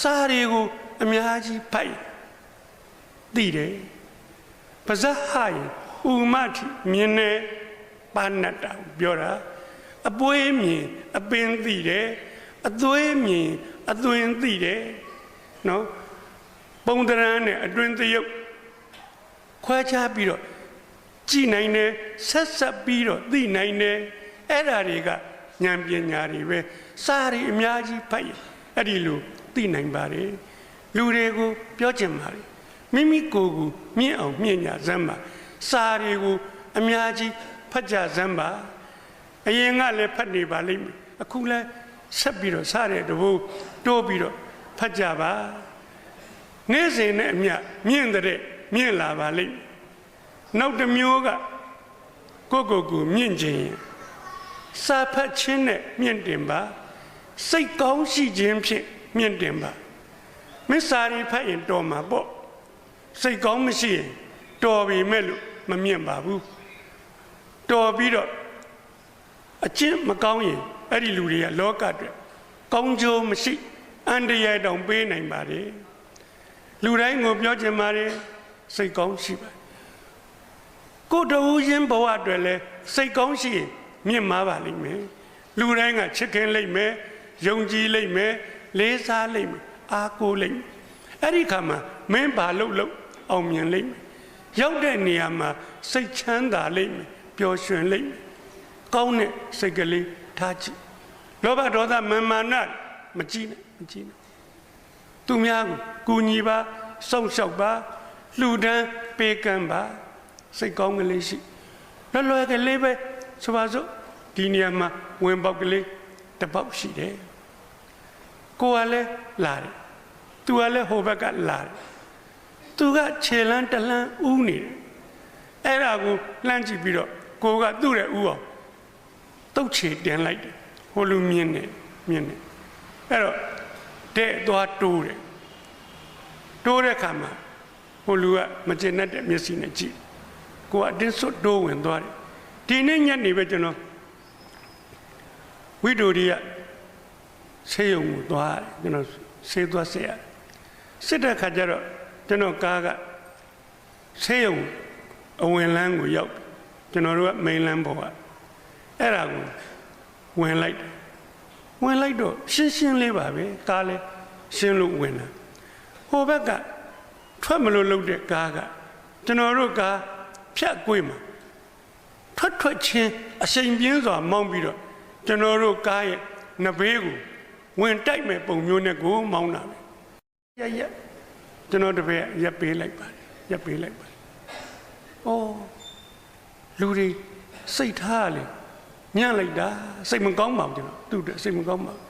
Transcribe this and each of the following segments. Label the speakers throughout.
Speaker 1: စာတွေကိုအများကြီးဖတ်ရင်သိတယ်ပါဇက်ဟာရင်ဥမတိမြင်နေပါဏတ္တာကိုပြောတာအပွေးမြင်အပင်သိတယ်အသွေးမြင်အသွင်သိတယ်နော်ပုံတရံနဲ့အတွင်သရုပ်ခွဲခြားပြီးတော့ကြည်နိုင်တယ်ဆက်ဆက်ပြီးတော့သိနိုင်တယ်အဲ့ဓာတွေကဉာဏ်ပညာတွေပဲစာရီအများကြီးဖတ်ရင်အဲ့ဒီလို သိနိုင်ပါတယ်လူတွေကိုပြောချင်ပါတယ်မိမိကိုယ်ကိုမြင့်အောင်မြင့်ညာစမ်းပါစာတွေကိုအများကြီးဖတ်ကြစမ်းပါအရင်ကလည်းဖတ်နေပါလိမ့်မယ်အခုလည်းဆက်ပြီးတော့စားတဲ့တဘိုးတိုးပြီးတော့ဖတ်ကြပါနေ့စဉ်နဲ့အမျှမြင့်တဲ့မြင့်လာပါလိမ့်မယ်နောက်တစ်မျိုးကကိုယ့်ကိုယ်ကိုမြင့်ခြင်းရင်စာဖတ်ခြင်းနဲ့မြင့်တင်ပါစိတ်ကောင်းရှိခြင်းဖြင့် မြင့်တင်ပါမစ္စာရီဖတ်ရင်တော်မှာပေါ့စိတ်ကောင်းမရှိရင်တော်ပြီမဲ့လို့မမြင့်ပါဘူးတော်ပြီးတော့အချင်းမကောင်းရင်အဲ့ဒီလူတွေကလောကအတွက်ကောင်းကျိုးမရှိအန္တရာယ်တောင်ပေးနိုင်ပါတယ်လူတိုင်းကိုပြောချင်ပါတယ်စိတ်ကောင်းရှိပါကိုတူချင်းဘဝအတွက်လဲစိတ်ကောင်းရှိရင်မြင့်မားပါလိမ့်မယ်လူတိုင်းကချစ်ခင်လိမ့်မယ်ယုံကြည်လိမ့်မယ် လေးစားလိမ့်မယ်အားကိုးလိမ့်မယ်အဲ့ဒီခါမှာမင်းဘာလို့လို့အောင်မြင်လိမ့်မယ်ရောက်တဲ့နေရာမှာစိတ်ချမ်းသာလိမ့်မယ်ပျော်ရွှင်လိမ့်မယ်ကောင်းတဲ့စိတ်ကလေးထားကြည့်လောဘဒေါသမမာနမကြည့်နဲ့မကြည့်နဲ့သူများကိုကူညီပါစောင့်ရှောက်ပါလှူဒန်းပေးကမ်းပါစိတ်ကောင်းကလေးရှိလွယ်လွယ်ကလေးပဲဆိုပါစို့ဒီနေရာမှာဝင်ပေါက်ကလေးတစ်ပေါက်ရှိတယ် ကိုကလည်းလာတယ်သူကလည်းဟိုဘက်ကလာတယ်သူကခြေလန်းတလန်းဥနေတယ်အဲ့ဒါကိုလှမ်းကြည့်ပြီးတော့ကိုကသူ့ရဲ့ဥအောင်တုတ်ချေတင်လိုက်တယ်ဟိုလူမြင်နေမြင်နေအဲ့တော့တဲ့သွားတိုးတယ်တိုးတဲ့ခါမှာဟိုလူကမကျင်တတ်တဲ့မျက်စိနဲ့ကြည့်ကိုကအတင်းစွတ်တိုးဝင်သွားတယ်ဒီနေ့ညနေပဲကျွန်တော်ဝိဒိုရီက ဆေးရုံကိုသွားတယ်ကျွန်တော်ဆေးသွားဆေးရစစ်တဲ့ခါကျတော့ကျွန်တော်ကားကဆေးရုံအဝင်လန်းကိုရောက်ကျွန်တော်တို့ကမိန်လန်းပေါ်ကအဲ့ဒါကိုဝင်လိုက်တယ်ဝင်လိုက်တော့ရှင်းရှင်းလေးပါပဲကားလဲရှင်းလို့ဝင်တာဟိုဘက်ကထွက်မလို့လုပ်တဲ့ကားကကျွန်တော်တို့ကားဖြတ်ကွေးမှာထွက်ထွက်ချင်းအချိန်ပြင်းစွာမောင်းပြီးတော့ကျွန်တော်တို့ကားရဲ့နဘေးကို ဝင်တိုက်မဲ့ပုံမျိုးနဲ့ကိုမောင်းတာပဲရရကျွန်တော်တပည့်ရက်ပေးလိုက်ပါတယ်ရက်ပေးလိုက်ပါတယ်။အော်လူတွေစိတ်ထားလေညံ့လိုက်တာစိတ်မကောင်းပါဘူးကျွန်တော်သူ့အတွက်စိတ်မကောင်းပါဘူး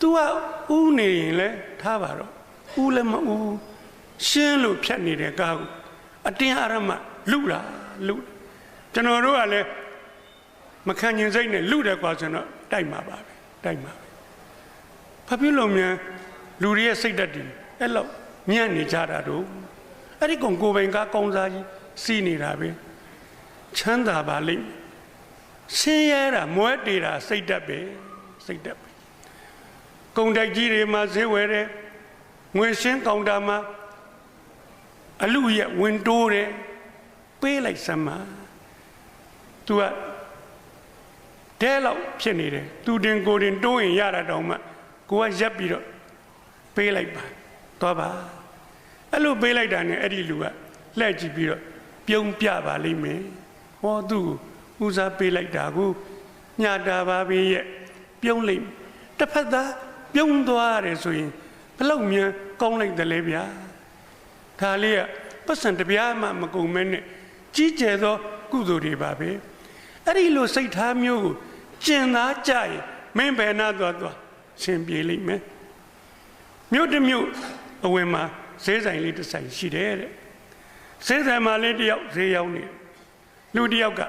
Speaker 1: तू ကဥနေရင်လဲထားပါတော့ဥလည်းမဥရှင်းလို့ဖြတ်နေတဲ့ကားကိုအတင်းအရမလူတာလူကျွန်တော်တို့ကလည်းမခံကျင်စိတ်နဲ့လူတယ်ကွာဆိုတော့တိုက်မှာပါပဲ တိုက်မှာပဲဘာဖြစ်လို့မြန်လူတွေရဲ့စိတ်ဓာတ်တွေအဲ့လောက်ညံ့နေကြတာတို့အဲ့ဒီကောင်ကိုယ်ပိုင်ကားကောင်းစားကြီးစီးနေတာပဲချမ်းသာပါလိမ့်မယ်ဆင်းရဲတာမွဲတေတာစိတ်ဓာတ်ပဲစိတ်ဓာတ်ပဲကုံတိုက်ကြီးတွေမှာဈေးဝယ်တယ်ငွေရှင်းကောင်တာမှာအလူရဲ့ဝင်တိုးတယ်ပေးလိုက်စမ်းပါ तू က တဲလောက်ဖြစ်နေတယ်သူတင်ကိုတင်တိုးရင်ရတာတောင်မှကိုကရက်ပြီးတော့ပေးလိုက်ပါသွားပါအဲ့လိုပေးလိုက်တာနဲ့အဲ့ဒီလူကလှည့်ကြည့်ပြီးတော့ပြုံးပြပါလိမ့်မယ်ဟောသူ့ကိုဦးစားပေးလိုက်တာကိုညတာပါပဲရဲ့ပြုံးလိုက်တစ်ဖက်သားပြုံးသွားရတယ်ဆိုရင်ဘလောက်မြန်ကောင်းလိုက်တယ်လေဗျာဒါလေးကပတ်စံတပြားမှမကုန်မဲနဲ့ကြီးကျယ်သော ကုသိုလ်တွေပါပဲအဲ့ဒီလိုစိတ်ထားမျိုးကို ကျင်သားကြရင်မင်းဘယ်နာသွားသွားရှင်ပြေလိမ့်မယ်မြို့တစ်မြို့အဝင်မှာဈေးဆိုင်လေးတစ်ဆိုင်ရှိတယ်တဲ့ဈေးဆိုင်မှာလေးတယောက်ဈေးရောက်နေလူတယောက်က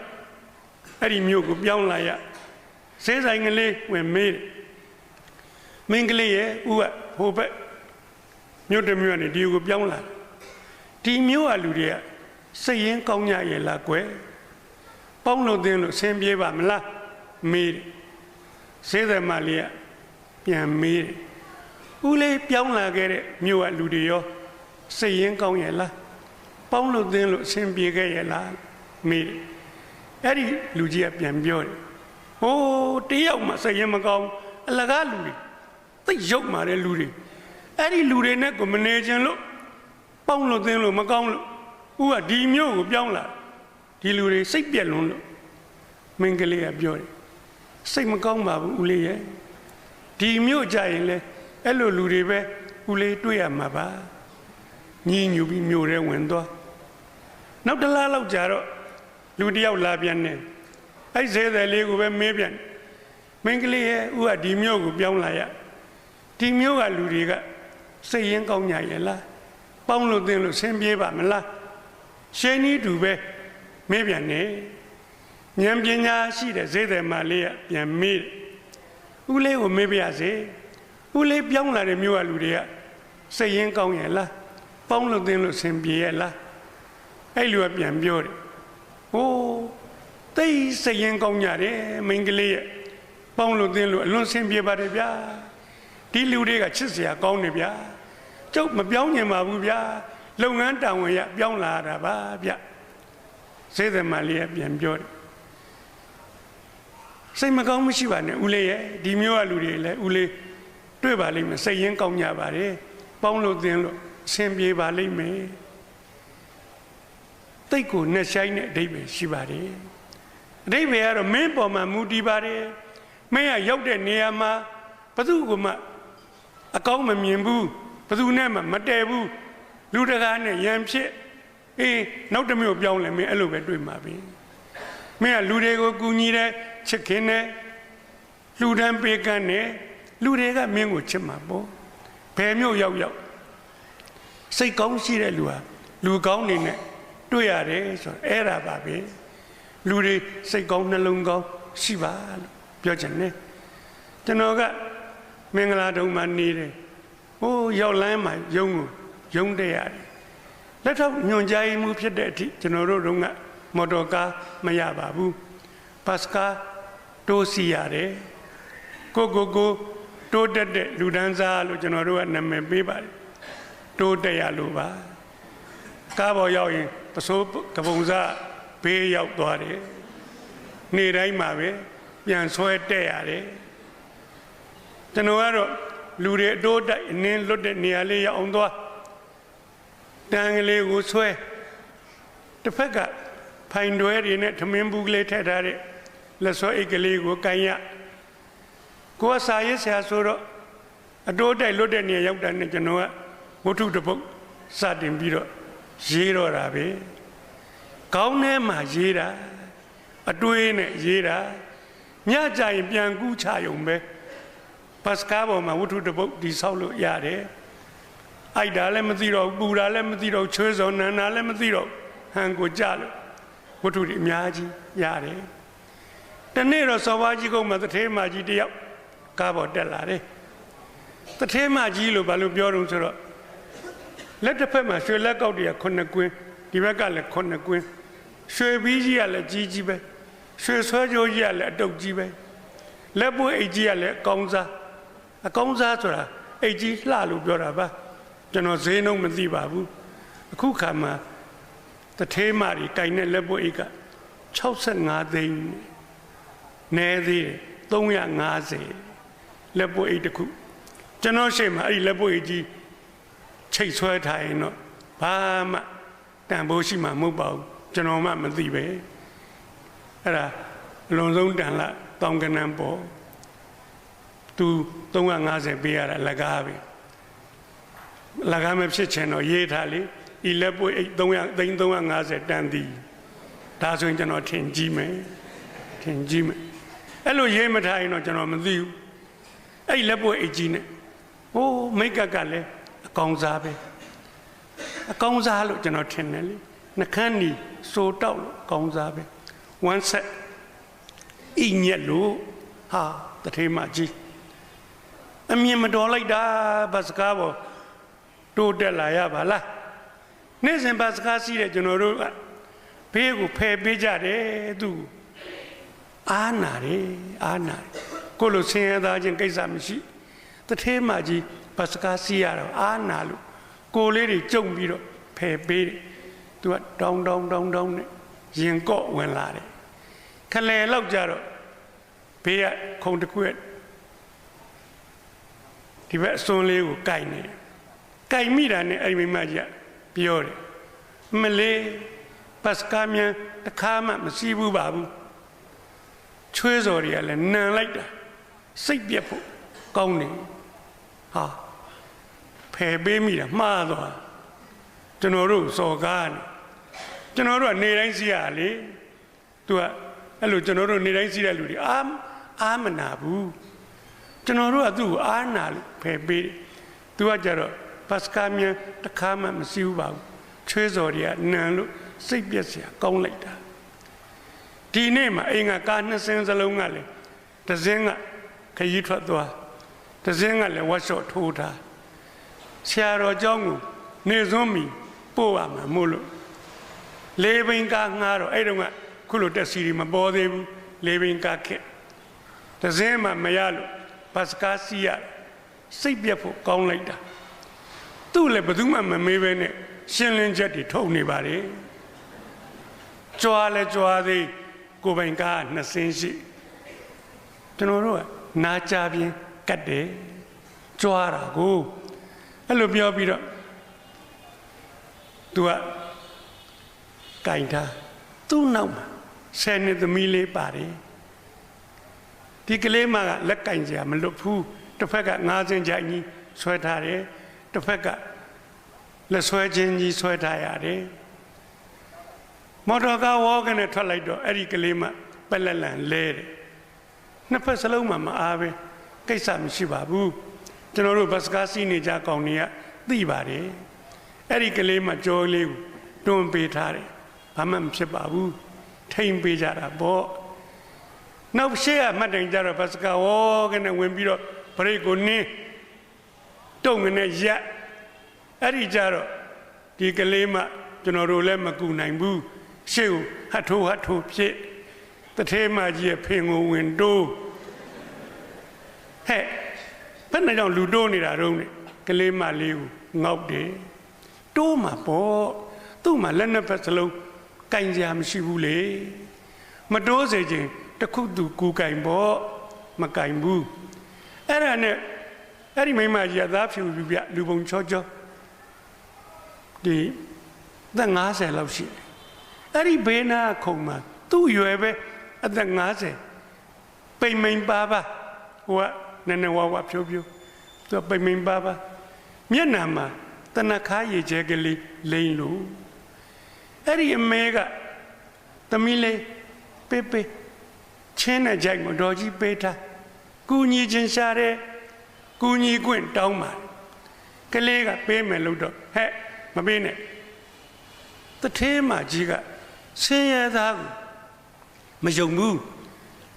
Speaker 1: အဲ့ဒီမြို့ကိုပြောင်းလာရဈေးဆိုင်ကလေးဝင်မေးတယ်မင်းကလေးရဲ့ဥကဟိုဘက်မြို့တစ်မြို့ကနေဒီကိုပြောင်းလာဒီမြို့ကလူတွေကစိတ်ရင်းကောင်းကြရဲ့လားကွယ်ပေါင်းလို့တင်းလို့ဆင်းပြေးပါမလား မေးတယ်ဈေးဆိုင်မှာလေးကပြန်မေးတယ်ဟဦးလေးပြောင်းလာခဲ့တဲ့မြို့ကလူတွေရောစိတ်ရင်းကောင်းရဲ့လားပေါင်းလို့သင်းလို့အဆင်ပြေခဲ့ရဲ့လားမေးတယ်အဲ့ဒီလူကြီးကပြန်ပြောတယ်ဟိုးတယောက်မှစိတ်ရင်းမကောင်းအလကားလူတွေသိပ်ရုပ်မာတဲ့လူတွေအဲ့ဒီလူတွေနဲ့ကိုမနေခြင်းလို့ပေါင်းလို့သင်းလို့မကောင်းလို့ဦးကဒီမြို့ကိုပြောင်းလာဒီလူတွေစိတ်ပြက်လွန်းလို့မင်းကလေးကပြောတယ် စိတ်မကောင်းပါဘူးဦးလေးရဲ့ဒီမြို့ကြရင်လေအဲ့လိုလူတွေပဲဦးလေးတွေ့ရမှာပါညီညူပြီးမြို့ထဲဝင်သွားနောက်တစ်လားလောက်ကြာတော့လူတစ်ယောက်လာပြန်တယ်အဲ့ဇဲတယ်လေးကိုပဲမေးပြန်မင်းကလေးရဲ့ဦးကဒီမြို့ကိုပြောင်းလာရဒီမြို့ကလူတွေကစိတ်ရင်းကောင်းကြရဲ့လားပေါင်းလို့သင်လို့ဆင်းပြေးပါမလားရှင်းဤတူပဲမေးပြန်နေ ဉာဏ်ပညာရှိတဲ့ဇေတယ်မလေးကပြန်မေးတယ်ဦးလေးကိုမေးပြရစေဦးလေးပြောင်းလာတဲ့မြို့ကလူတွေကစိတ်ရင်းကောင်းရဲ့လားပေါင်းလို့သင်လို့ဆင်ပြေရဲ့လားအဲ့လူကပြန်ပြောတယ်ဟိုးတိတ်စိတ်ရင်းကောင်းကြတယ်မိန်းကလေးရဲ့ပေါင်းလို့သင်လို့အလွန်ဆင်ပြေပါတယ်ဗျာဒီလူတွေကချစ်စရာကောင်းနေဗျာကျုပ်မပြောင်းညင်ပါဘူးဗျာလုပ်ငန်းတာဝန်ရပြောင်းလာတာပါဗျစေသမလေးကပြန်ပြောတယ် စိတ်မကောင်းမရှိပါနဲ့ဦးလေးရဲ့ဒီမျိုးကလူတွေလည်းဦးလေးတွေ့ပါလိမ့်မယ်စိတ်ရင်းကောင်းကြပါတယ်ပေါင်းလို့သင်လို့အဆင်ပြေပါလိမ့်မယ်တိတ်ကိုနဲ့ဆိုင်တဲ့အဓိပ္ပာယ်ရှိပါတယ်အဓိပ္ပာယ်ကတော့မင်းပေါ်မှာမူတည်ပါတယ်မင်းကရောက်တဲ့နေရာမှာဘသူကမှအကောင်းမမြင်ဘူးဘသူနဲ့မှမတည့်ဘူးလူတကာနဲ့ရံဖြစ်အေးနောက်တစ်မျိုးပြောင်းလဲမင်းအဲ့လိုပဲတွေ့မှာပြီမင်းကလူတွေကိုကူညီတဲ့ ချစ်ခင်တဲ့လူတန်းပေးကမ်းတဲ့လူတွေကမင်းကိုချစ်မှာပေါ့ဘယ်မျိုးရောက်ရောက်စိတ်ကောင်းရှိတဲ့လူဟာလူကောင်းနေနဲ့တွေ့ရတယ်ဆိုတော့အဲ့ဒါပါပဲလူတွေစိတ်ကောင်းနှလုံးကောင်းရှိပါလို့ပြောချင်တယ်ကျွန်တော်ကမင်္ဂလာတုံမှာနေတယ်ဟိုးရောက်လမ်းမှာယုံကိုယုံတဲ့ရတယ်လက်ထောက်ညွန်ကြားမှုဖြစ်တဲ့အထိကျွန်တော်တို့တော့ကမော်တော်ကားမရပါဘူးဘတ်စကား တိုးစီရတယ်ကိုကိုကိုတိုးတက်တဲ့လူဒန်းစားလို့ကျွန်တော်တို့ကနာမည်ပေးပါတယ်တိုးတက်ရလို့ပါကားပေါ်ရောက်ရင်ပစိုးကပုံစားဘေးရောက်သွားတယ်နေ့တိုင်းမှာပဲပြန်ဆွဲတက်ရတယ်ကျွန်တော်ကတော့လူတွေအတိုးတိုက်အနင်းလွတ်တဲ့နေရာလေးရောက်အောင်သွားတန်ကလေးကိုဆွဲတစ်ဖက်ကဖိုင်တွဲတွေနဲ့ထမင်းဘူးကလေးထည့်ထားတဲ့ လက်စောအိတ်ကလေးကိုကန်ရကိုယ်ကစာရေးဆရာဆိုတော့အတိုးတိုက်လွတ်တဲ့နေရာရောက်တာနဲ့ကျွန်တော်ကဝတ္ထုတစ်ပုဒ်စတင်ပြီးတော့ရေးတော့တာပဲကောင်းထဲမှာရေးတာအတွေးနဲ့ရေးတာညကြရင်ပြန်ကူးချရုံပဲပတ်စကားပေါ်မှာဝတ္ထုတစ်ပုဒ်ဒီဆောက်လို့ရတယ်အိုက်တာလည်းမသိတော့ပူတာလည်းမသိတော့ချွေးစုံနန္နာလည်းမသိတော့ဟန်ကိုကြလို့ဝတ္ထုတွေအများကြီးရတယ် တနေ့တော့စောဘာကြီးကုန်းမှာတထေးမကြီးတယောက်ကားပေါ်တက်လာတယ်တထေးမကြီးလို့ဘာလို့ပြောတော့ဆိုတော့လက်တစ်ဖက်မှာရွှေလက်ကောက်တွေကခုနှစ်ကွင်းဒီဘက်ကလည်းခုနှစ်ကွင်းရွှေဘီးကြီးကလည်းကြီးကြီးပဲရွှေဆွဲကြိုးကြီးကလည်းအတုပ်ကြီးပဲလက်ပွေးအိတ်ကြီးကလည်းအကောင်းစားအကောင်းစားဆိုတာအိတ်ကြီးလှလို့ပြောတာပါကျွန်တော်ဈေးနှုန်းမသိပါဘူးအခုခါမှာတထေးမတွေတိုင်တဲ့လက်ပွေးအိတ်က65သိန်း နဲသေးတယ်350လက်ပွေးအိတ်တစ်ခုကျွန်တော်ရှေ့မှာအဲ့ဒီလက်ပွေးအိတ်ကြီးချိတ်ဆွဲထားရင်တော့ဘာမှတန်ဖိုးရှိမှာမဟုတ်ပါဘူးကျွန်တော်မှမသိပဲအဲ့ဒါအလွန်ဆုံးတန်လာတောင်ကနန်းပေါ်သူ350ပေးရတာလက်ကားပဲလက်ကားမဖြစ်ချင်တော့ရေးထားလေဤလက်ပွေအိတ်300သိန်း350တန်သည်ဒါဆိုရင်ကျွန်တော်ထင်ကြည့်မယ်ထင်ကြည့်မယ် အဲ့လိုရေးမထားရင်တော့ကျွန်တော်မသိဘူးအဲ့လက်ပွေအိတ်ကြီးနဲ့ဟိုးမိတ်ကပ်ကလည်းအကောင်စားပဲအကောင်စားလို့ကျွန်တော်ထင်တယ်လေနှခမ်းနီစိုးတောက်လို့အကောင်စားပဲ one set ဤညက်လို့ဟာတထေးမကြီးအမြင်မတော်လိုက်တာဘတ်စကားပေါ်တိုးတက်လာရပါလားနေ့စဉ်ဘတ်စကားစီးတဲ့ကျွန်တော်တို့ကဘေးကိုဖယ်ပေးကြတယ်သူ အာနာတယ်အာနာတယ်ကိုလိုဆင်းရဲသားချင်းကိစ္စမရှိတထေးမကြီးပတ်စကားစီးရတော့အာနာလို့ကိုလေးတွေကြုံပြီးတော့ဖယ်ပေးတယ်သူကတောင်းတောင်းတောင်းတောင်းနဲ့ရင်ကော့ဝင်လာတယ်ခလဲလောက်ကြတော့ဘေးကခုံတစ်ခုရဲ့ဒီဘက်အစွန်လေးကိုကြိုက်နေတယ်ကြိုက်မိတာနဲ့အဲ့ဒီမိမကြီးကပြောတယ်မလေးပတ်စကားမြန်တစ်ခါမှမစီးဘူးပါဘူး ချွေးစော်တွေကလည်းနံလိုက်တာစိတ်ပြက်ဖို့ကောင်းနေဟာဖယ်ပေးမိတာမှားသွားကျွန်တော်တို့စော်ကားနေကျွန်တော်တို့ကနေတိုင်းစီရလေသူကအဲ့လိုကျွန်တော်တို့နေတိုင်းစီးတဲ့လူတွေအာအာမနာဘူးကျွန်တော်တို့ကသူ့ကိုအာနာလို့ဖယ်ပေးတယ်သူကကြတော့ပတ်စကာမြန်တခါမှမစီးဘူးပါဘူးချွေးစော်တွေကနံလို့စိတ်ပြက်စရာကောင်းလိုက်တာ ဒီနေ့မှာအိမ်ကကားနှစ်စင်းစလုံးကလည်းတစ်စင်းကခရီးထွက်သွားတစ်စင်းကလည်းဝတ်လျှော့ထိုးထားဆရာတော်ကျောင်းကိုနေစွန်းမီပို့ရမှာမို့လို့လေးဘင်းကားငှားတော့အဲ့တုန်းကခုလိုတက်စီတွေမပေါ်သေးဘူးလေးဘင်းကားခက်တစ်စင်းမှမရလို့ဘတ်စကားစီးရစိတ်ပြက်ဖို့ကောင်းလိုက်တာသူ့လည်းဘယ်သူမှမမေးဘဲနဲ့ရှင်းလင်းချက်တွေထုတ်နေပါတယ်ကြွားလဲကြွားသေး ကိုယ်ပိုင်ကားနှစ်စင်းရှိကျွန်တော်တို့ကနာကြပြင်းကတ်တယ်ကြွားတာကိုအဲ့လိုပြောပြီးတော့သူကကင်ထားသူ့နောက်မှာဆယ်နှစ်သမီးလေးပါတယ်ဒီကလေးမကလက်ကင်ကြမလွတ်ဘူးတစ်ဖက်ကငါးစင်ကြိုင်ကြီးဆွဲထားတယ်တစ်ဖက်ကလက်ဆွဲချင်းကြီးဆွဲထားရတယ် မော်တော်ကားဝေါကနေထွက်လိုက်တော့အဲ့ဒီကလေးမပက်လက်လန်လဲတယ်နှစ်ဖက်စလုံးမှာမအားပဲကိစ္စမရှိပါဘူးကျွန်တော်တို့ဘတ်စကားစီးနေကြကောင်တွေကသိပါတယ်အဲ့ဒီကလေးမကြောလေးကိုတွန်းပေးထားတယ်ဘာမှမဖြစ်ပါဘူးထိမ့်ပေးကြတာပေါ့နောက်ရှေ့ကမှတ်တိုင်ကြတော့ဘတ်စကားဝေါကနေဝင်ပြီးတော့ဘရိတ်ကိုနင်းတုံငနဲ့ရက်အဲ့ဒီကြတော့ဒီကလေးမှကျွန်တော်တို့လည်းမကူနိုင်ဘူး ရှေ့ကိုဟတ်ထိုးဟတ်ထိုးဖြစ်တထဲမကြီးရဲ့ဖင်ကိုဝင်တိုးဟဲ့ဘယ်နဲ့ကြောင့်လူတိုးနေတာတော့နဲ့ကလေးမလေးကိုငေါက်တယ်တိုးမှာပေါ့သူ့မှာလက်နှစ်ဖက်စလုံးကင်ကြမရှိဘူးလေမတိုးစေခြင်းတခုသူကူကင်ပေါ့မကင်ဘူးအဲ့ဒါနဲ့အဲ့ဒီမိမကြီးကသားဖြူပြပြလူပုံချောချောဒီသက်90လောက်ရှိတယ် အဲ့ဒီဘေးနာခုံမှာသူ့ရွယ်ပဲအသက်90ပိန်မိန်ပါပါဟိုကနည်းနည်းဝါဝါဖြိုးဖြိုးသူပိန်မိန်ပါပါမျက်နှာမှာတနခါရည်ကျဲကလေးလိမ့်လို့အဲ့ဒီအမေကသမီးလေးပေးပေးချင်းနဲ့ကြိုက်မတော်ကြီးပေးထားကူညီခြင်းရှာတယ်ကူညီခွင့်တောင်းပါကလေးကပေးမယ်လို့တော့ဟဲ့မပေးနဲ့တထဲမှာကြီးက ဆင်းရဲသားကိုမယုံဘူး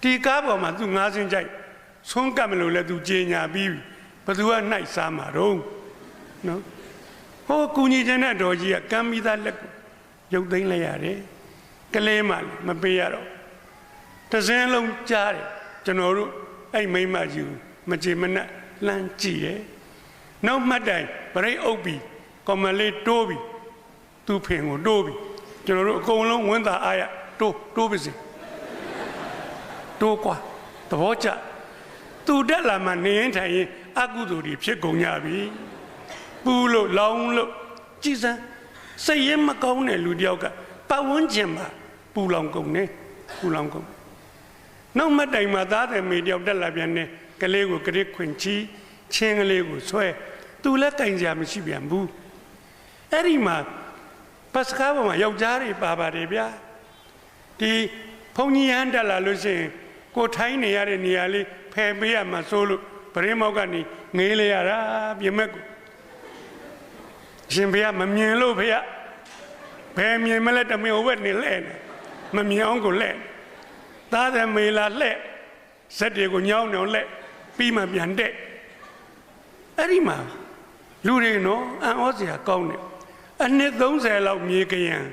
Speaker 1: ဒီကားပေါ်မှာသူငားစင်းကြိုက်ဆုံးကပ်မလို့လဲသူကြေညာပြီးဘသူကနှိုက်စားမှာတော့နော်ဟိုကူညီခြင်းတဲ့တော်ကြီးကကမ်းမိသားလက်ကိုရုပ်သိမ်းလိုက်ရတယ်ကလေးမှမပေးရတော့တစင်းလုံးကြားတယ်ကျွန်တော်တို့အဲ့မိမကြီးကိုမကြေမနက်လှမ်းကြည့်တယ်နောက်မှတ်တိုင်ဗရိတ်အုပ်ပြီးကော်မလေးတိုးပြီးသူ့ဖင်ကိုတိုးပြီး ကျွန်တော်တို့အကုန်လုံးဝန်တာအားရတိုးတိုးပါစေတိုးกว่าသဘောကျသူတက်လာမှနေရင်ထိုင်ရင်အကုသိုလ်တွေဖြစ်ကုန်ကြပြီပူလို့လောင်းလို့ကြည်စမ်းစိတ်ရင်မကောင်းတဲ့လူတယောက်ကပတ်ဝန်းကျင်မှာပူလောင်ကုန်နေပူလောင်ကုန်နောက်မှတိုင်မှာသားတယ်မေတယောက်တက်လာပြန်နေကလေးကိုကရစ်ခွင်ချီချင်းကလေးကိုဆွဲသူလည်းကင်ကြမရှိပြန်ဘူးအဲ့ဒီမှာ ပတ်စကားပေါ်မှာယောက်ျားတွေပါပါတယ်ဗျာဒီဘုံကြီးဟန်တက်လာလို့ရှိရင်ကိုထိုင်းနေရတဲ့နေရာလေးဖယ်ပေးရမှာစိုးလို့ပရင်းမောက်ကနေငေးလေရတာပြင်မဲ့ကိုရှင်ဖေကမမြင်လို့ဖေကဘယ်မြင်မလဲတမင်ဟိုဘက်နေလဲနေမမြင်အောင်ကိုလဲသားတယ်မေလာလှဲ့ဇက်တွေကိုညောင်းညောင်းလှဲ့ပြီးမှပြန်တဲ့အဲ့ဒီမှာလူတွေနော်အံ့ဩစရာကောင်းတယ် အနှစ်30လောက်မြေကရန်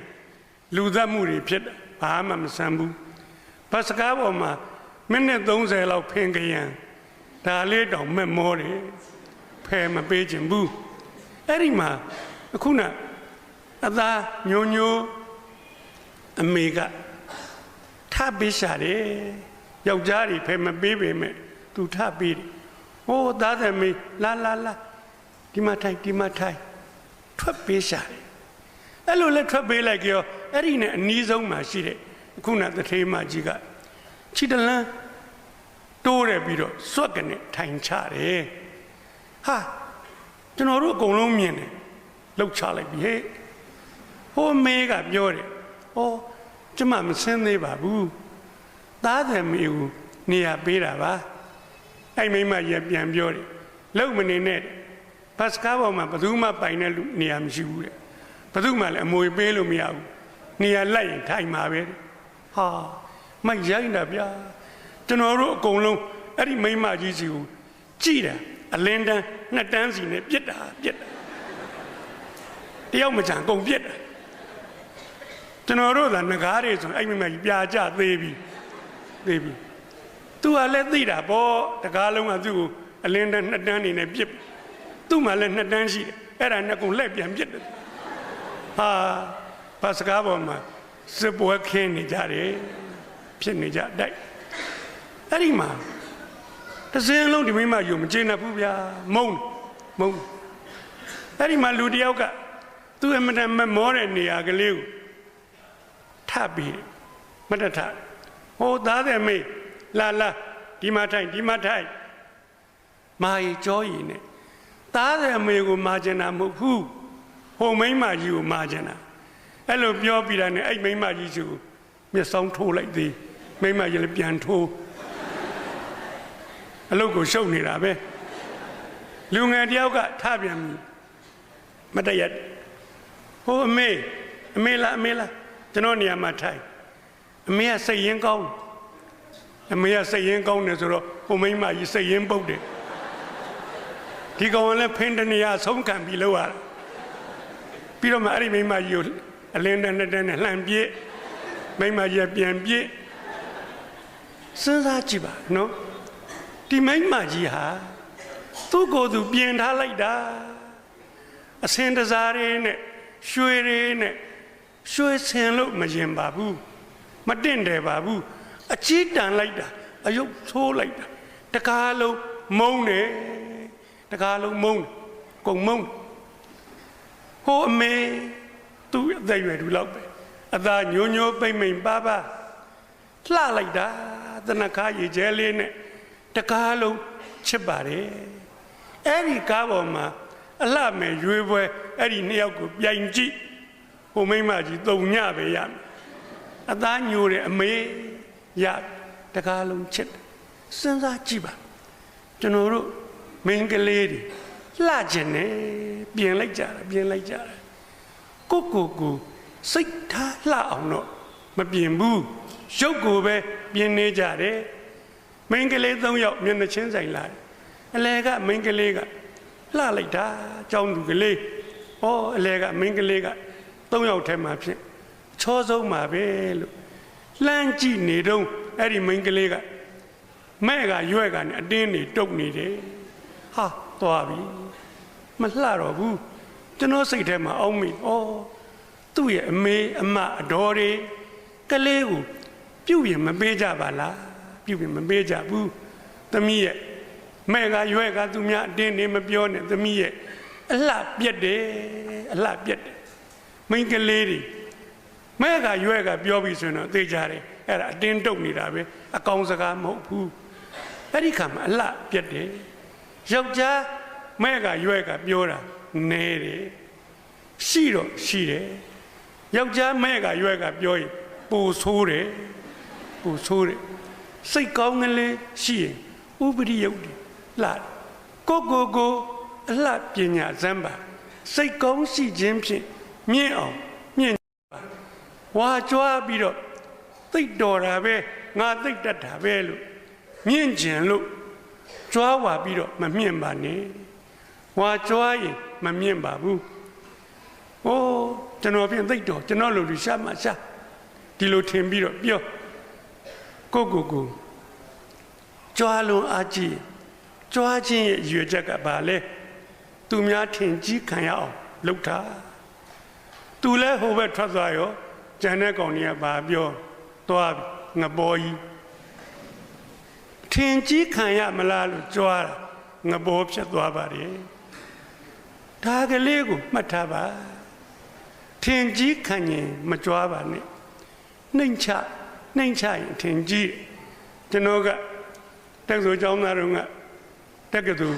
Speaker 1: လူသက်မှုတွေဖြစ်တယ်ဘာမှမဆန်းဘူးဘတ်စကားပေါ်မှာမိနစ်30လောက်ဖင်ကရန်ဒါလေးတောင်မဲ့မောတယ်ဖဖယ်မပေးခြင်းဘူးအဲ့ဒီမှာအခုနအသားညိုညိုအမေကထပ်ပေးရှာတယ်ယောက်ျားတွေဖယ်မပေးပေမဲ့သူထပ်ပေးတယ်ဟိုးသားသမီးလာလာလာဒီမှာထိုင်ဒီမှာထိုင် ထွက်ပေးရှာတယ်အဲ့လိုလဲထွက်ပေးလိုက်ကြောအဲ့ဒီနဲ့အနီးဆုံးမှာရှိတဲ့အခုနသထေးမကြီးကခြိတလန်းတိုးရပြီးတော့စွက်ကနေထိုင်ချတယ်ဟာကျွန်တော်တို့အကုန်လုံးမြင်တယ်လှုပ်ချလိုက်ပြီဟဲ့ဟိုမေးကပြောတယ်ဩကျမမစင်းသေးပါဘူးသားသမီးကိုနေရာပေးတာပါအဲ့မိမကြီးကပြန်ပြောတယ်လုံမနေနဲ့ ဘတ်စကားပေါ်မှာဘယ်သူမှပိုင်တဲ့လူနေရာမရှိဘူးတဲ့ဘယ်သူမှလည်းအမွေပေးလို့မရဘူးနေရာလိုက်ရင်ထိုင်မှာပဲတဲ့ဟာမရိုင်းတာဗျာကျွန်တော်တို့အကုန်လုံးအဲ့ဒီမိမကြီးစီကိုကြည်တာအလင်းတန်းနှစ်တန်းစီနဲ့ပြစ်တာပြစ်တာတယောက်မကြံကုန်ပြစ်တာကျွန်တော်တို့ကငကားတွေဆိုအဲ့မိမကြီးပြာကျသေးပြီသေးပြီသူကလည်းသိတာပေါ့တကားလုံးကသူ့ကိုအလင်းတန်းနှစ်တန်းနေနဲ့ပြစ် သူ့မှာလည်းနှစ်တန်းရှိတယ်အဲ့ဒါနှစ်ကုန်လှည့်ပြန်ပြစ်တယ်ဟာဘာစကားပေါ်မှာစပွဲခင်းနေကြတယ်ဖြစ်နေကြတိုက်အဲ့ဒီမှာတစ်စင်းလုံးဒီမိမယူမကျေနပ်ဘူးဗျာမုံမုံအဲ့ဒီမှာလူတယောက်ကသူ့အမတန်မမောတဲ့နေရာကလေးကိုထပ်ပြီးမတထဟိုသားတဲ့မေလာလာဒီမှာထိုင်ဒီမှာထိုင်မာရီကြောရီနဲ့ သားတဲ့မေကိုမာကျင်တာမဟုတ်ဘူးဟိုမိမကြီးကိုမာကျင်တာအဲ့လိုပြောပြီးတာနဲ့အဲ့မိမကြီးစုကိုမျက်စောင်းထိုးလိုက်သေးမိမကြီးလည်းပြန်ထိုးအလုတ်ကိုရှုပ်နေတာပဲလူငယ်တယောက်ကထပြန်ပြီမတရက်ဟိုအမေအမေလားအမေလားကျွန်တော်နေရာမှာထိုင်အမေကစိတ်ရင်းကောင်းအမေကစိတ်ရင်းကောင်းတယ်ဆိုတော့ဟိုမိမကြီးစိတ်ရင်းပုတ်တယ် ဒီကောင်ကလည်းဖင်တနေရဆုံးခံပြီးလောက်ရတာပြီးတော့မှအဲ့ဒီမိမကြီးကိုအလင်းတန်းတန်းနဲ့လှန်ပြစ်မိမကြီးပြန်ပြစ်စဉ်းစားကြည့်ပါနော်ဒီမိမကြီးဟာသူ့ကိုယ်သူပြင်ထားလိုက်တာအစင်တစားရင်းနဲ့ရွှေရင်းနဲ့ရွှေဆင်လို့မရင်ပါဘူးမတင့်တယ်ပါဘူးအချီးတန်လိုက်တာအယုတ်ဆိုးလိုက်တာတကားလုံးမုံတယ် တကားလုံးမုံကုန်မုံဟိုအမေသူ့အသက်ရွယ်သူလောက်ပဲအသာညိုညိုပိမ့်မိန်ပါပါလှလိုက်တာတနခါရေကျဲလေးနဲ့တကားလုံးချစ်ပါတယ်အဲ့ဒီကားပေါ်မှာအလှမဲ့ရွေးပွဲအဲ့ဒီနှစ်ယောက်ကိုပြိုင်ကြည့်ဟိုမိမကြီးတုံညပဲရမယ်အသားညိုတဲ့အမေရတကားလုံးချစ်စဉ်းစားကြည့်ပါကျွန်တော်တို့ မင်းကလေးတွေလှကျင်နေပြင်လိုက်ကြတာပြင်လိုက်ကြတာကိုကိုကိုစိတ်ထားလှအောင်တော့မပြင်ဘူးရုပ်ကိုပဲပြင်နေကြတယ်မင်းကလေး၃ယောက်မျက်နှာချင်းဆိုင်လာတယ်အလဲကမင်းကလေးကလှလိုက်တာကြောင်းသူကလေးဩအလဲကမင်းကလေးက၃ယောက်ထဲမှာဖြစ်ချောဆုံးမှာပဲလို့လှမ်းကြည့်နေတော့အဲ့ဒီမင်းကလေးကမဲ့ကရွက်ကနေအတင်းနေတုတ်နေတယ် ဟာသွားပြီမလှတော့ဘူးကျွန်တော်စိတ်ထဲမှာအောင်းမိဩသူ့ရဲ့အမေအမအတော်တွေကလေးကိုပြုတ်ရင်မပေးကြပါလားပြုတ်ရင်မပေးကြဘူးသမီးရဲ့မဲ့ကရွက်ကသူများအတင်းနေမပြောနဲ့သမီးရဲ့အလှပြက်တယ်အလှပြက်တယ်မိန်းကလေးတွေမဲ့ကရွက်ကပြောပြီးဆိုရင်တော့သိကြတယ်အဲ့ဒါအတင်းတုတ်နေတာပဲအကောင်စကားမဟုတ်ဘူးအဲ့ဒီခါမှာအလှပြက်တယ် ယောက်ျားမဲ့ကရွက်ကပြောတာနဲတယ်ရှိတော့ရှိတယ်ယောက်ျားမဲ့ကရွက်ကပြောရင်ပူဆိုးတယ်ပူဆိုးတယ်စိတ်ကောင်းကလေးရှိရင်ဥပရိယုတ်တယ်လှတယ်ကိုကိုကိုအလှပညာဇံပါစိတ်ကောင်းရှိခြင်းဖြင့်မြင့်အောင်မြင့်ပါဝါကြွားပြီးတော့သိတ်တော်တာပဲငါသိတ်တတ်တာပဲလို့မြင့်ကျင်လို့ ကြွားဝါပြီးတော့မမြင့်ပါနဲ့ဝါကြွားရင်မမြင့်ပါဘူး။အိုးကျွန်တော်ပြင်သိတ်တော်ကျွန်တော်လူလူရှာမှရှာဒီလိုထင်ပြီးတော့ပြောကိုကိုကိုကြွားလုံးအားကြည့်ကြွားခြင်းရဲ့ရွေချက်ကဘာလဲသူများထင်ကြီးခံရအောင်လုပ်တာသူလည်းဟိုဘက်ထွက်သွားရောကျန်တဲ့ကောင်တွေကဘာပြောသွားပြီငပေါ်ကြီး ထင်ကြီးခံရမလားလို့ကြွားတာငပေါ်ဖြစ်သွားပါတယ်ဒါကလေးကိုမှတ်ထားပါထင်ကြီးခံရင်မကြွားပါနဲ့နှိမ်ချနှိမ်ချရင်ထင်ကြီးကျွန်တော်ကတက်ဆိုကျောင်းသားတို့ကတက်ကတူ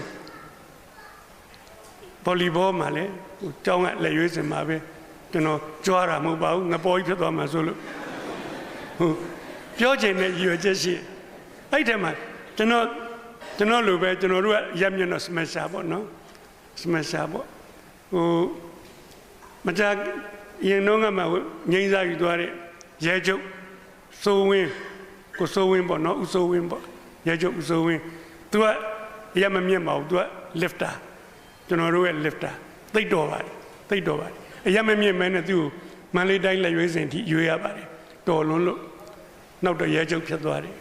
Speaker 1: ဗော်လီဘောမှာလေဟိုကျောင်းကလက်ရွေးစင်မှာပဲကျွန်တော်ကြွားတာမဟုတ်ပါဘူးငပေါ်ကြီးဖြစ်သွားမှာဆိုလို့ဟိုပြောချင်တဲ့ရည်ရွယ်ချက်ရှိ အဲ့ထဲမှာကျွန်တော်ကျွန်တော်လိုပဲကျွန်တော်တို့ကရက်မျက်နှာစမရှာပေါ့နော်စမရှာပေါ့ဟိုမကြရင်တော့ကမှငိမ့်စားယူသွားတဲ့ရဲချုပ်စိုးဝင်းကိုစိုးဝင်းပေါ့နော်ဦးစိုးဝင်းပေါ့ရဲချုပ်ဦးစိုးဝင်းသူကရမမြင့်ပါဘူးသူက lifter ကျွန်တော်တို့ရဲ့ lifter သိတော်ပါတယ်သိတော်ပါတယ်အရမမြင့်မဲနဲ့သူ့ကိုမန္တလေးတိုင်းလက်ရွေးစင်ထိရွေးရပါတယ်တော်လွန်းလို့နောက်တော့ရဲချုပ်ဖြစ်သွားတယ်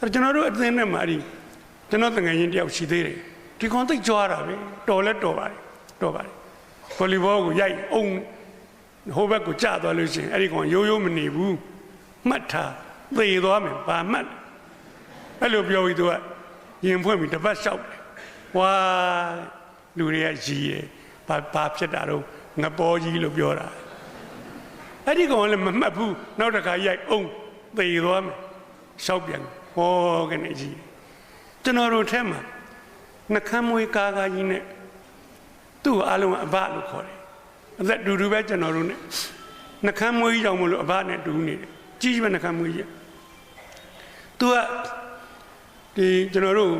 Speaker 1: အဲကျွန်တော်တို့အသင်းနဲ့မာဒီကျွန်တော်တငယ်ချင်းတယောက်ရှိသေးတယ်ဒီကောင်သိကြွားတာပဲတော်လဲတော်ပါတယ်တော်ပါတယ်ဗောလီဘောကိုရိုက်အောင်ဟိုဘက်ကိုကြာသွားလို့ရှိရင်အဲ့ဒီကောင်ရိုးရိုးမနေဘူးမှတ်ထားသေသွားမယ်ဘာမှတ်အဲ့လိုပြောပြီးသူကရင်ဖွင့်ပြီးတပတ်လျှောက်တယ်ဝါလူတွေကရည်ရယ်ဘာဘာဖြစ်တာတော့ငပေါ်ကြီးလို့ပြောတာအဲ့ဒီကောင်လည်းမမှတ်ဘူးနောက်တစ်ခါရိုက်အောင်သေသွားမယ်လျှောက်ပြန် ဟောကနေကြီးကျွန်တော်တို့ထဲမှာနှကမ်းမွေးကားကားကြီးနဲ့သူ့ကိုအားလုံးအဘလို့ခေါ်တယ်အသက်တူတူပဲကျွန်တော်တို့ ਨੇ နှကမ်းမွေးကြီးကြောင့်မလို့အဘနဲ့တူနေတယ်ကြီးကြီးပဲနှကမ်းမွေးကြီးသူကဒီကျွန်တော်တို့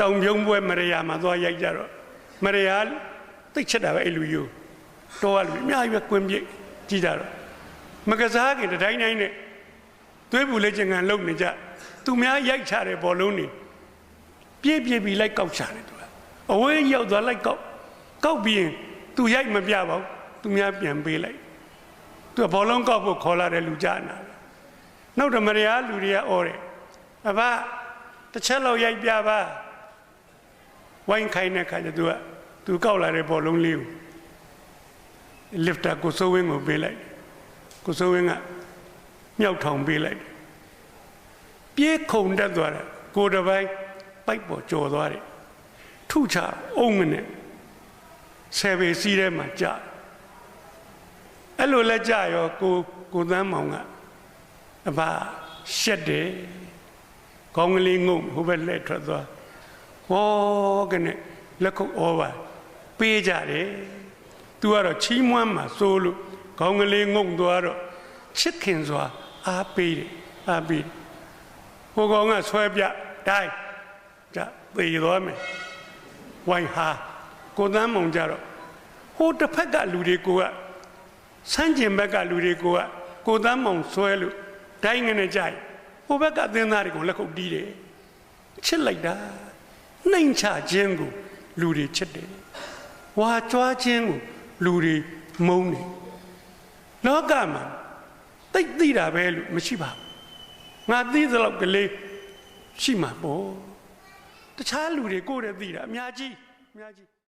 Speaker 1: တောင်ပြုံးပွဲမရယာမှာသွားရိုက်ကြတော့မရယာသိချက်တာပဲအဲ့လူယူတော့လူအများကြီးပဲကွင်းပြစ်ကြည့်ကြတော့မကစားခင်တတိုင်းတိုင်းနဲ့သွေးပူလေးချင်ကန်လုံနေကြ သူများရိုက်ချတဲ့ဘောလုံးတွေပြေးပြေးပြီးလိုက်ကောက်ချတယ်သူကအဝေးရောက်သွားလိုက်ကောက်ကောက်ပြီးရင်သူရိုက်မပြပါဘူးသူများပြန်ပေးလိုက်သူကဘောလုံးကောက်ဖို့ခေါ်လာတဲ့လူကြနာတယ်နောက်တော့မရယာလူတွေကအော်တယ်အဘတစ်ချက်လောက်ရိုက်ပြပါဝိုင်းခိုင်းတဲ့ခါကျသူကသူကောက်လာတဲ့ဘောလုံးလေးကို lifter ကိုစိုးဝင်းကိုပေးလိုက်ကိုစိုးဝင်းကမြောက်ထောင်ပေးလိုက် ပြေးခုန်တက်သွားတယ်ကိုတပိုင်းပိုက်ပေါ်ကျော်သွားတယ်ထုချအုံးမနဲ့ဆယ်ပေစီးထဲမှာကြာအဲ့လိုလက်ကြရောကိုကိုသန်းမောင်ကအဘရှက်တယ်ကောင်းကလေးငုံဟိုဘက်လက်ထွက်သွားဟောကနေလက်ခုပ်ဩပါပေးကြတယ်သူကတော့ချီးမွမ်းမှာစိုးလို့ခေါင်းကလေးငုံသွားတော့ချစ်ခင်စွာအားပေးတယ်အားပေးတယ် ဟိုကောင်ကဆွဲပြတိုင်းကြသေသွားမယ်ဝိုင်ဟာကိုသန်းမုံကြတော့ဟိုတစ်ဖက်ကလူတွေကိုကစမ်းကျင်ဘက်ကလူတွေကိုကကိုသန်းမုံဆွဲလို့တိုင်းငနဲ့ကြိုက်ဟိုဘက်ကအသင်းသားတွေကိုလက်ခုပ်တီးတယ်ချစ်လိုက်တာနှိမ်ချခြင်းကိုလူတွေချစ်တယ်ဝါကြွားခြင်းကိုလူတွေမုန်းတယ်လောကမှာတိတ်သိတာပဲလို့မရှိပါဘူး ငါသိသလောက်ကလေးရှိမှာပေါ့တခြားလူတွေကိုယ်တည်းသိတာအများကြီးအများကြီး